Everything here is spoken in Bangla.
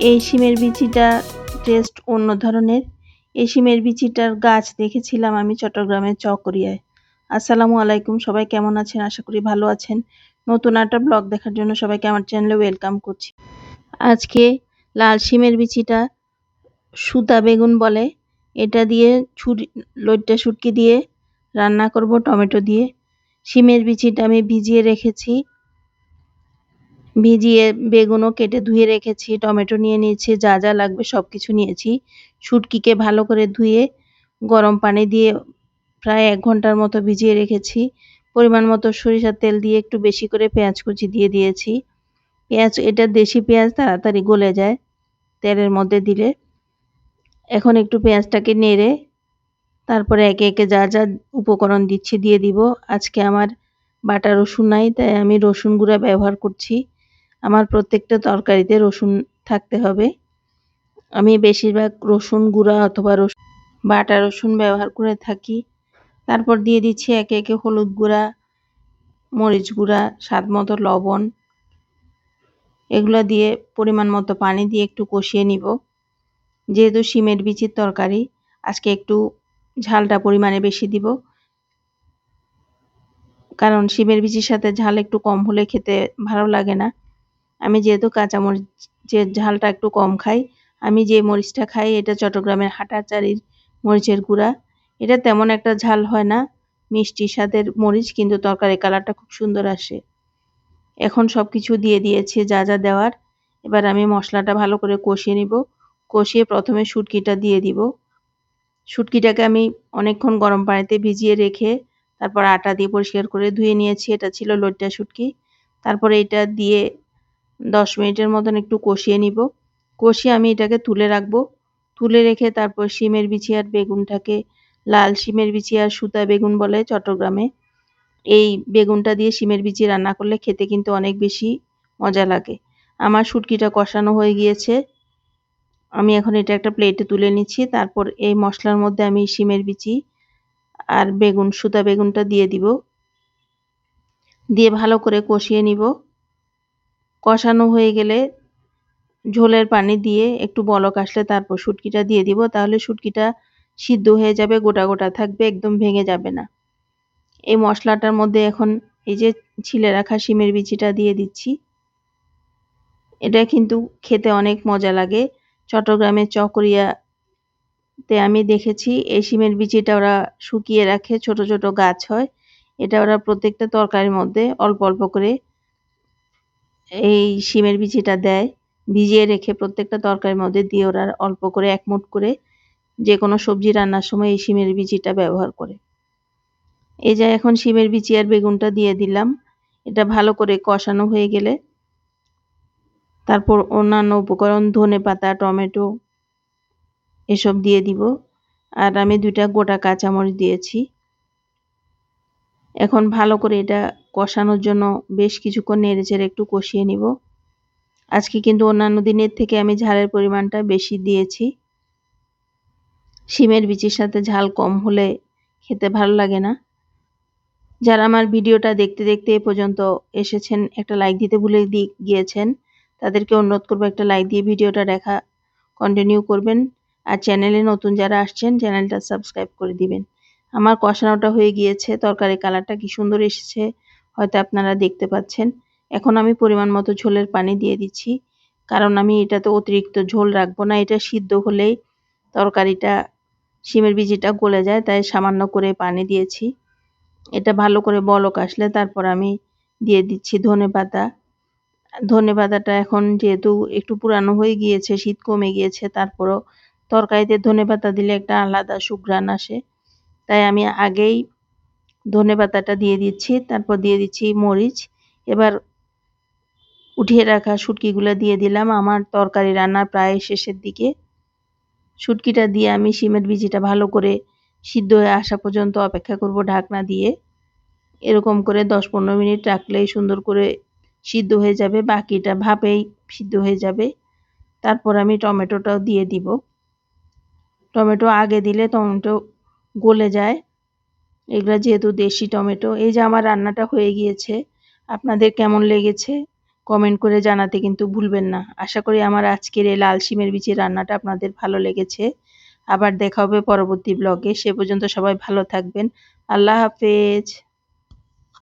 এই শিমের বিচিটা টেস্ট অন্য ধরনের। এই শিমের বিচিটার গাছ দেখেছিলাম আমি চট্টগ্রামের চকরিয়ায়। আসসালামু আলাইকুম, সবাই কেমন আছেন? আশা করি ভালো আছেন। নতুন একটা ব্লগ দেখার জন্য সবাইকে আমার চ্যানেলে ওয়েলকাম করছি। আজকে লাল শিমের বিচিটা সুতা বেগুন বলে। এটা দিয়ে ছুরি, লইট্টা শুটকি দিয়ে রান্না করব, টমেটো দিয়ে। শিমের বিচিটা আমি ভিজিয়ে রেখেছি। ভিজিয়ে বেগুনও কেটে ধুয়ে রেখেছি, টমেটো নিয়ে নিয়েছি, যা যা লাগবে সব কিছু নিয়েছি। শুটকিকে ভালো করে ধুয়ে, গরম পানি দিয়ে প্রায় এক ঘণ্টার মতো ভিজিয়ে রেখেছি। পরিমাণ মতো সরিষার তেল দিয়ে একটু বেশি করে পেঁয়াজ কুচি দিয়ে দিয়েছি। পেঁয়াজ, এটা দেশি পেঁয়াজ, তাড়াতাড়ি গলে যায় তেলের মধ্যে দিলে। এখন একটু পেঁয়াজটাকে নেড়ে, তারপরে একে একে যা যা উপকরণ দিচ্ছি দিয়ে দিব। আজকে আমার বাটা রসুন নাই, তাই আমি রসুন গুঁড়া ব্যবহার করছি। আমার প্রত্যেকটা তরকারিতে রসুন থাকতে হবে। আমি বেশিরভাগ রসুন গুঁড়া অথবা রসুন বাটা রসুন ব্যবহার করে থাকি। তারপর দিয়ে দিচ্ছি একে একে হলুদ গুঁড়া, মরিচ গুঁড়া, স্বাদ মতো লবণ। এগুলো দিয়ে পরিমাণ মতো পানি দিয়ে একটু কষিয়ে নিব। যেহেতু শিমের বিচির তরকারি, আজকে একটু ঝালটা পরিমাণে বেশি দিব। কারণ শিমের বিচির সাথে ঝাল একটু কম হলে খেতে ভালো লাগে না। আমি যেহেতু কাঁচামরিচের ঝালটা একটু কম খাই, আমি যে মরিচটা খাই, এটা চট্টগ্রামের হাটাচারির মরিচের গুঁড়া। এটা তেমন একটা ঝাল হয় না, মিষ্টি স্বাদের মরিচ, কিন্তু তরকারি কালারটা খুব সুন্দর আসে। এখন সব কিছু দিয়ে দিয়েছি, যা যা দেওয়ার। এবার আমি মশলাটা ভালো করে কষিয়ে নিব। কষিয়ে প্রথমে শুটকিটা দিয়ে দিব। শুটকিটাকে আমি অনেকক্ষণ গরম পানিতে ভিজিয়ে রেখে, তারপর আটা দিয়ে পরিষ্কার করে ধুয়ে নিয়েছি। এটা ছিল লইট্টা শুটকি। তারপরে এটা দিয়ে দশ মিনিটের মতন একটু কষিয়ে নিব। কষিয়ে আমি এটাকে তুলে রাখব। তুলে রেখে তারপর শিমের বিচি আর বেগুনটাকে, লাল শিমের বিচি আর সুতা বেগুন বলে চট্টগ্রামে। এই বেগুনটা দিয়ে শিমের বিচি রান্না করলে খেতে কিন্তু অনেক বেশি মজা লাগে। আমার শুটকিটা কষানো হয়ে গিয়েছে। আমি এখন এটা একটা প্লেটে তুলে নিচ্ছি। তারপর এই মশলার মধ্যে আমি শিমের বিচি আর বেগুন, সুতা বেগুনটা দিয়ে দিব। দিয়ে ভালো করে কষিয়ে নিব। কষানো হয়ে গেলে ঝোলের পানি দিয়ে একটু বলক আসলে তারপর শুটকিটা দিয়ে দিব, তাহলে শুটকিটা সিদ্ধ হয়ে যাবে, গোটা গোটা থাকবে, একদম ভেঙে যাবে না। এই মশলাটার মধ্যে এখন এই যে ছিলে রাখা শিমের বিচিটা দিয়ে দিচ্ছি। এটা কিন্তু খেতে অনেক মজা লাগে। চট্টগ্রামের চকরিয়াতে আমি দেখেছি, এই শিমের বিচিটা ওরা শুকিয়ে রাখে, ছোট ছোট গাছ হয়। এটা ওরা প্রত্যেকটা তরকারির মধ্যে অল্প অল্প করে এই শিমের বিচিটা দেয়, ভিজিয়ে রেখে প্রত্যেকটা তরকারির মধ্যে দিয়ে ওরা অল্প করে এক মুঠ করে যে কোনো সবজি রান্নার সময় এই শিমের বিচিটা ব্যবহার করে। এই যে এখন শিমের বিচি আর বেগুনটা দিয়ে দিলাম, এটা ভালো করে কষানো হয়ে গেলে তারপর অন্যান্য উপকরণ, ধনে পাতা, টমেটো এসব দিয়ে দিব। আর আমি দুইটা গোটা কাঁচামরিচ দিয়েছি। এখন ভালো করে এটা কষানোর জন্য বেশ কিছুক্ষণ নেড়ে চেড়ে একটু কষিয়ে নিব। আজকে কিন্তু অন্যান্য দিনের থেকে আমি ঝালের পরিমাণটা বেশি দিয়েছি। শিমের বিচির সাথে ঝাল কম হলে খেতে ভালো লাগে না। যারা আমার ভিডিওটা দেখতে দেখতে এ পর্যন্ত এসেছেন, একটা লাইক দিতে ভুলে গিয়েছেন, তাদেরকে অনুরোধ করব একটা লাইক দিয়ে ভিডিওটা দেখা কন্টিনিউ করবেন। আর চ্যানেলে নতুন যারা আসছেন, চ্যানেলটা সাবস্ক্রাইব করে দিবেন। আমার কষানোটা হয়ে গিয়েছে তরকারি কালারটা কি সুন্দর এসেছে হয়তো আপনারা দেখতে পাচ্ছেন। এখন আমি পরিমাণ মতো ঝোলের পানি দিয়ে দিচ্ছি। কারণ আমি এটাতে অতিরিক্ত ঝোল রাখব না, এটা সিদ্ধ হলেই তরকারিটা, শিমের বিজিটা গলে যায়, তাই সামান্য করে পানি দিয়েছি। এটা ভালো করে বলক আসলে, তারপর আমি দিয়ে দিচ্ছি ধনে পাতা। ধনে পাতাটা এখন যেহেতু একটু পুরানো হয়ে গিয়েছে, শীত কমে গিয়েছে, তারপরও তরকারিতে ধনে পাতা দিলে একটা আলাদা সুঘ্রাণ আসে। তাই আমি আগেই ধনে পাতাটা দিয়ে দিচ্ছি, তারপর দিয়ে দিচ্ছি মরিচ। এবার উঠিয়ে রাখা শুটকিগুলো দিয়ে দিলাম আমার তরকারি রান্নার প্রায় শেষের দিকে। শুটকিটা দিয়ে আমি শিমের বিজিটা ভালো করে সিদ্ধ হয়ে আসা পর্যন্ত অপেক্ষা করব ঢাকনা দিয়ে। এরকম করে দশ পনেরো মিনিট রাখলেই সুন্দর করে সিদ্ধ হয়ে যাবে, বাকিটা ভাপেই সিদ্ধ হয়ে যাবে। তারপর আমি টমেটোটাও দিয়ে দিব। টমেটো আগে দিলে টমেটো গলে যায় এগুলা যেহেতু দেশি টমেটো, এই যে আমার রান্নাটা হয়ে গিয়েছে, আপনাদের কেমন লেগেছে? কমেন্ট করে জানাতে কিন্তু ভুলবেন না। আশা করি আমার আজকের এই লাল শিমের বিচির রান্নাটা আপনাদের ভালো লেগেছে। আবার দেখা হবে পরবর্তী ব্লগে সে পর্যন্ত সবাই ভালো থাকবেন। আল্লাহ হাফেজ।